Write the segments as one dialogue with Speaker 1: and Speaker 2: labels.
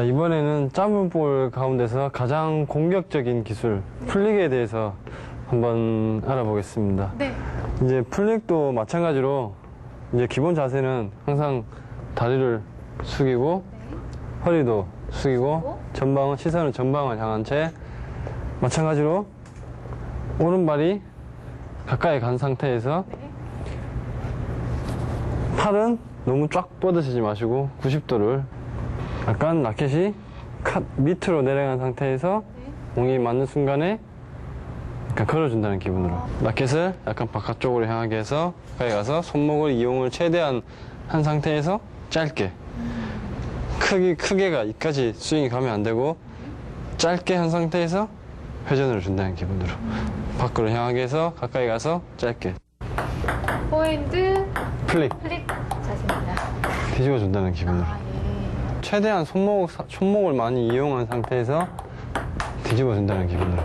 Speaker 1: 자, 이번에는 짧은 볼 가운데서 가장 공격적인 기술, 플릭에 대해서 한번 알아보겠습니다.
Speaker 2: 네.
Speaker 1: 이제 플릭도 마찬가지로 이제 기본 자세는 항상 다리를 숙이고 허리도 숙이고 전방은 시선은 전방을 향한 채 마찬가지로 오른발이 가까이 간 상태에서 팔은 너무 쫙 뻗으시지 마시고 90도를 약간 라켓이 컷 밑으로 내려간 상태에서 공이 맞는 순간에 약간 걸어준다는 기분으로. 라켓을 약간 바깥쪽으로 향하게 해서 가까이 가서 손목을 이용을 최대한 한 상태에서 짧게 크기 크게가 이까지 스윙이 가면 안 되고 짧게 한 상태에서 회전을 준다는 기분으로 밖으로 향하게 해서 가까이 가서 짧게.
Speaker 2: 포핸드
Speaker 1: 플릭
Speaker 2: 플릭 자세입니다.
Speaker 1: 뒤집어 준다는 기분으로.
Speaker 2: 아, 예.
Speaker 1: 최대한 손목, 손목을 많이 이용한 상태에서 뒤집어 준다는 기분으로.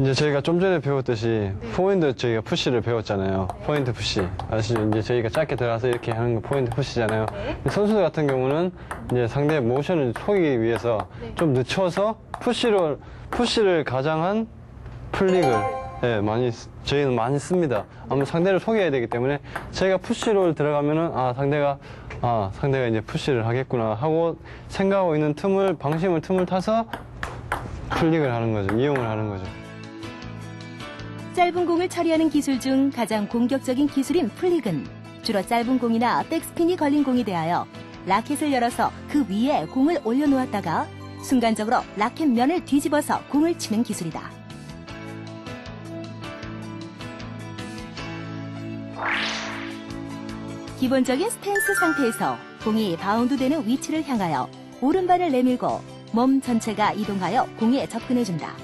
Speaker 1: 이제 저희가 좀 전에 배웠듯이 포인트 저희가 푸시를 배웠잖아요. 포인트 푸시. 아시죠? 이제 저희가 짧게 들어가서 이렇게 하는 거 포인트 푸시잖아요.
Speaker 2: 네.
Speaker 1: 선수들 같은 경우는 이제 상대의 모션을 속이기 위해서
Speaker 2: 네.
Speaker 1: 좀 늦춰서 푸시를, 푸시를 가장한 플릭을 예, 많이, 쓰- 저희는 많이 씁니다. 아무 상대를 속여야 되기 때문에 저희가 푸시로 들어가면은 아, 상대가 아, 상대가 이제 푸시를 하겠구나 하고 생각하고 있는 틈을, 방심을 틈을 타서 플릭을 하는 거죠. 이용을 하는 거죠.
Speaker 3: 짧은 공을 처리하는 기술 중 가장 공격적인 기술인 플릭은 주로 짧은 공이나 백스핀이 걸린 공에 대하여 라켓을 열어서 그 위에 공을 올려놓았다가 순간적으로 라켓 면을 뒤집어서 공을 치는 기술이다. 기본적인 스탠스 상태에서 공이 바운드 되는 위치를 향하여 오른발을 내밀고 몸 전체가 이동하여 공에 접근해준다.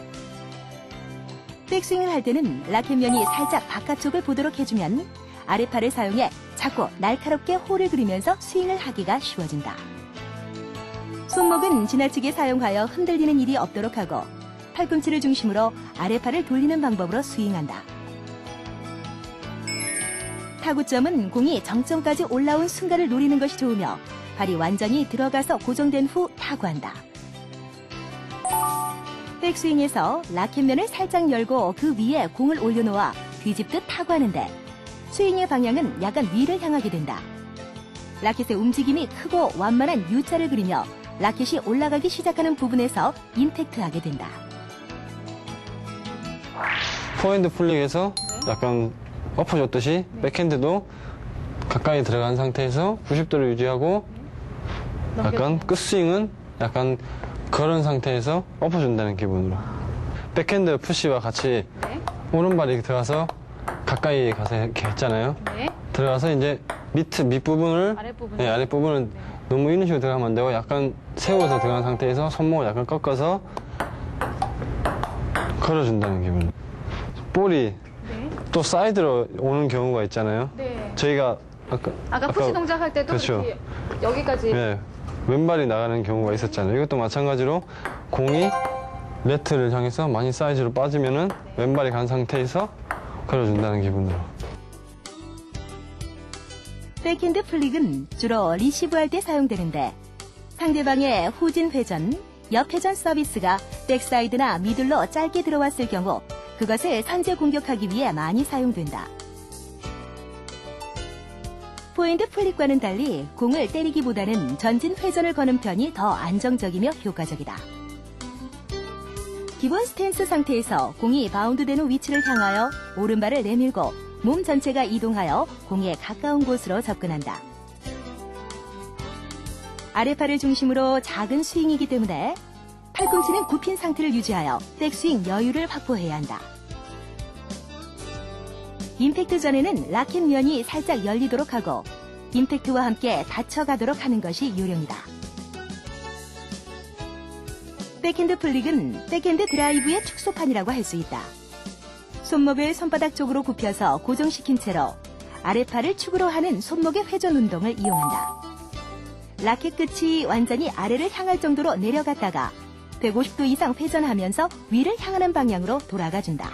Speaker 3: 백스윙을 할 때는 라켓면이 살짝 바깥쪽을 보도록 해주면 아래팔을 사용해 자꾸 날카롭게 홀을 그리면서 스윙을 하기가 쉬워진다. 손목은 지나치게 사용하여 흔들리는 일이 없도록 하고 팔꿈치를 중심으로 아래팔을 돌리는 방법으로 스윙한다. 타구점은 공이 정점까지 올라온 순간을 노리는 것이 좋으며 발이 완전히 들어가서 고정된 후 타구한다. 백스윙에서 라켓면을 살짝 열고 그 위에 공을 올려놓아 뒤집듯 타구하는데 스윙의 방향은 약간 위를 향하게 된다. 라켓의 움직임이 크고 완만한 U자를 그리며 라켓이 올라가기 시작하는 부분에서 임팩트하게 된다.
Speaker 1: 포핸드 플릭에서 약간 엎어줬듯이 백핸드도 가까이 들어간 상태에서 90도를 유지하고 약간 끝스윙은 약간 그런 상태에서 엎어준다는 기분으로 백핸드 푸시와 같이
Speaker 2: 네.
Speaker 1: 오른발이 들어가서 가까이 가서 이렇게 했잖아요
Speaker 2: 네.
Speaker 1: 들어가서 이제 밑, 밑부분을
Speaker 2: 아랫부분.
Speaker 1: 네, 아랫부분은 너무 이런 식으로 들어가면 안 되고 약간 세워서 들어간 상태에서 손목을 약간 꺾어서 걸어준다는 기분 볼이
Speaker 2: 네.
Speaker 1: 또 사이드로 오는 경우가 있잖아요
Speaker 2: 네.
Speaker 1: 저희가 아까
Speaker 2: 아까 푸시 동작 할 때도
Speaker 1: 그렇죠.
Speaker 2: 이렇게 여기까지
Speaker 1: 네, 왼발이 나가는 경우가 있었잖아요. 이것도 마찬가지로 공이 네트를 향해서 많이 사이즈로 빠지면은 왼발이 간 상태에서 걸어준다는 기분으로.
Speaker 3: 백핸드 플릭은 주로 리시브할 때 사용되는데 상대방의 후진 회전, 옆 회전 서비스가 백사이드나 미들로 짧게 들어왔을 경우 그것을 선제 공격하기 위해 많이 사용된다. 포핸드 플릭과는 달리 공을 때리기보다는 전진 회전을 거는 편이 더 안정적이며 효과적이다. 기본 스탠스 상태에서 공이 바운드되는 위치를 향하여 오른발을 내밀고 몸 전체가 이동하여 공에 가까운 곳으로 접근한다. 아래팔을 중심으로 작은 스윙이기 때문에 팔꿈치는 굽힌 상태를 유지하여 백스윙 여유를 확보해야 한다. 임팩트 전에는 라켓 면이 살짝 열리도록 하고 임팩트와 함께 닫혀가도록 하는 것이 요령이다. 백핸드 플릭은 백핸드 드라이브의 축소판이라고 할 수 있다. 손목을 손바닥 쪽으로 굽혀서 고정시킨 채로 아래팔을 축으로 하는 손목의 회전 운동을 이용한다. 라켓 끝이 완전히 아래를 향할 정도로 내려갔다가 150도 이상 회전하면서 위를 향하는 방향으로 돌아가 준다.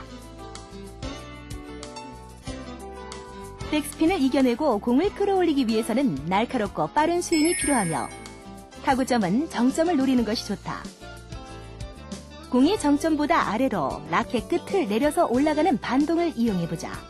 Speaker 3: 백스핀을 이겨내고 공을 끌어올리기 위해서는 날카롭고 빠른 스윙이 필요하며 타구점은 정점을 노리는 것이 좋다. 공이 정점보다 아래로 라켓 끝을 내려서 올라가는 반동을 이용해보자.